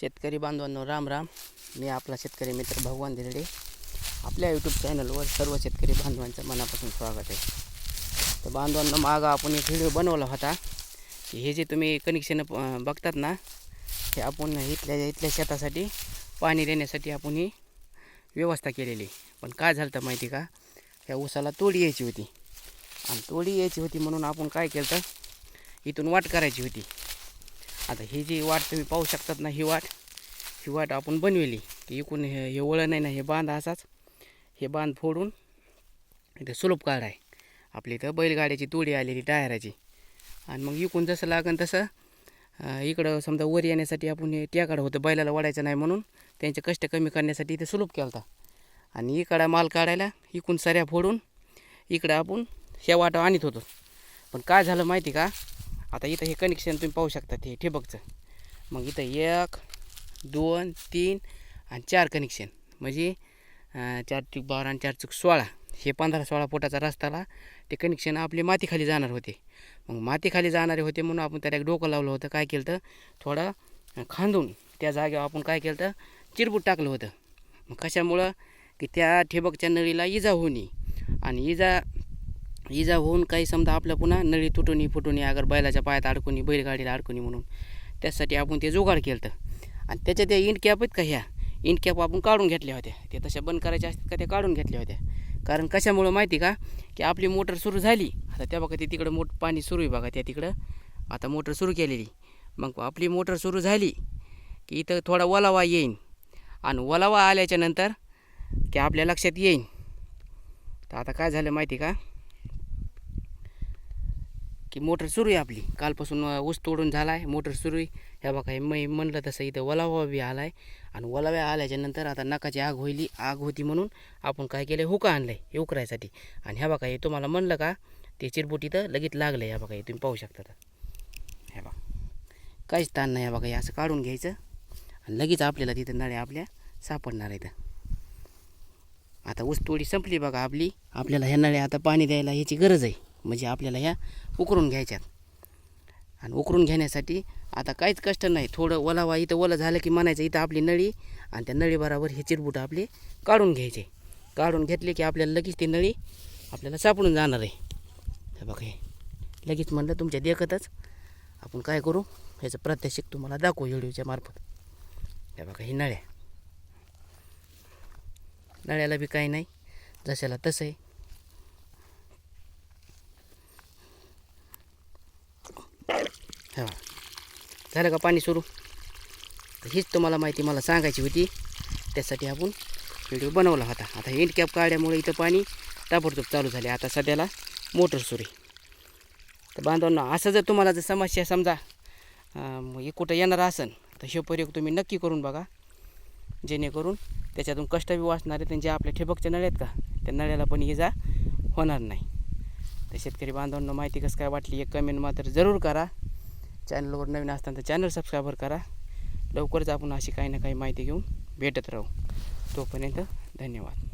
शेतकरी बांधवांनो राम राम. मी आपला शेतकरी मित्र भगवान दिरडे. आपल्या यूट्यूब चॅनलवर सर्व शेतकरी बांधवांचं मनापासून स्वागत आहे. तर बांधवांनो मागं आपण एक व्हिडिओ बनवला होता. की हे जे तुम्ही कनेक्शन बघतात ना हे आपण इथल्या इथल्या शेतासाठी पाणी देण्यासाठी आपण ही व्यवस्था केलेली. पण काय झालं तर माहिती का? ह्या ऊसाला तोडी यायची होती. आणि तोडी यायची होती म्हणून आपण काय केलं तर इथून वाट करायची होती. आता ही जी वाट तुम्ही पाहू शकतात ना ही वाट ही वाट आपण बनविली. की इकून हे हे वळण आहे ना हे बांध असाच. हे बांध फोडून इथं सुलभ काढ आहे. आपली इथं बैलगाड्याची तोडी आलेली टायराची. आणि मग इकून जसं लागेल तसं इकडं समजा वर येण्यासाठी आपण हे त्याकडं होतं बैलाला वाढायचं नाही म्हणून त्यांचे कष्ट कमी करण्यासाठी इथं सुलभ केला होता आणि इकडं माल काढायला इकून सऱ्या फोडून इकडं आपण ह्या वाटा आणत होतो. पण काय झालं माहिती का? आता इथं हे कनेक्शन तुम्ही पाहू शकता हे ठिबकचं. मग इथं एक दोन तीन आणि चार कनेक्शन म्हणजे चार चूक बारा आणि चार चूक सोळा. हे पंधरा सोळा फुटाचा रस्ताला ते कनेक्शन आपले मातीखाली जाणार होते. मग मातीखाली जाणारे होते म्हणून आपण त्याला एक डोकं लावलं होतं. काय केलं तर थोडं खांदून त्या जागेवर आपण काय केलं तर चिरबूट टाकलं होतं. मग कशामुळं? की त्या ठिबकच्या नळीला इजा होणे आणि इजा इजा होऊन काही समजा आपल्या पुन्हा नळी तुटुनी फुटुनी अगर बैलाच्या पायात अडकुनी बैलगाडीला अडकुनी म्हणून. त्यासाठी आपण ते जुगाड केलं आणि त्याच्या त्या इंडकॅप आहेत का ह्या? इंडकॅप आपण काढून घेतल्या होत्या. ते तशा बंद करायच्या असतात का त्या काढून घेतल्या होत्या. कारण कशामुळं माहिती का? की आपली मोटर सुरू झाली. आता त्या बघा ते तिकडं मोठ पाणी सुरू आहे बघा त्या तिकडं. आता मोटर सुरू केलेली. मग आपली मोटर सुरू झाली की इथं थोडा ओलावा येईन. आणि ओलावा आल्याच्यानंतर की आपल्या लक्षात येईन. तर आता काय झालं माहिती का? की मोटर सुरू आहे आपली. कालपासून ऊस तोडून झाला आहे मोटर सुरू आहे. ह्या बघा हे मी म्हणलं तसं इथं ओलावा बी आला आहे आणि ओलाव्या आल्याच्यानंतर आता नकाची आग होईली. आग होती म्हणून आपण काय केलं हुका आणलं आहे हे उकरायसाठी. आणि ह्या बघा हे तुम्हाला म्हणलं का? ते चिरबुट इथं लगेच लागलं आहे ह्या बघा हे तुम्ही पाहू शकता तर ह्या बघा. काहीच ताण नाही ह्या बघा हे असं काढून घ्यायचं. आणि लगेच आपल्याला तिथं नळ्या आपल्या सापडणार आहेत. आता ऊस तोडी संपली बघा आपली. आपल्याला ह्या नळ्या आता पाणी द्यायला ह्याची गरज आहे. म्हणजे आपल्याला ह्या उकरून घ्यायच्यात. आणि उकरून घेण्यासाठी आता काहीच कष्ट नाही. थोडं ओलावा इथं ओला झालं की म्हणायचं इथं आपली नळी आणि त्या नळीबरोबर हे चिरबुट आपले काढून घ्यायचे. काढून घेतले की आपल्याला लगेच ती नळी आपल्याला सापडून जाणार आहे. हे बघा हे. लगेच म्हणलं तुमच्या देखतच आपण काय करू? ह्याचं प्रात्यक्षिक तुम्हाला दाखवू व्हिडिओच्या मार्फत. हे बघा ही नळ्या. नळ्याला बी काही नाही. जशाला तसं आहे. हां. झालं का पाणी सुरू? तर हीच तुम्हाला माहिती मला सांगायची होती. त्यासाठी आपण व्हिडिओ बनवला होता. आता एंड कॅप काढल्यामुळे इथं पाणी ताबडतोब चालू झाले. आता सध्याला मोटर सुरू आहे. तर बांधवांना असं जर तुम्हाला जर समस्या समजा हे कुठं येणार असेल तर हे प्रयोग तुम्ही नक्की करून बघा. जेणेकरून त्याच्यातून कष्ट बी वाचणार आहे त्यांच्या आपल्या ठिबकच्या नळ्या आहेत का त्या नळ्याला पण इजा होणार नाही. तर शेतकरी बांधवांना माहिती कसं काय वाटली एक कमेंट मात्र जरूर करा. चॅनलवर नवीन असताना चॅनल सबस्क्राईबर करा. लवकरच आपण अशी काही ना काही माहिती घेऊन भेटत राहू. तोपर्यंत धन्यवाद.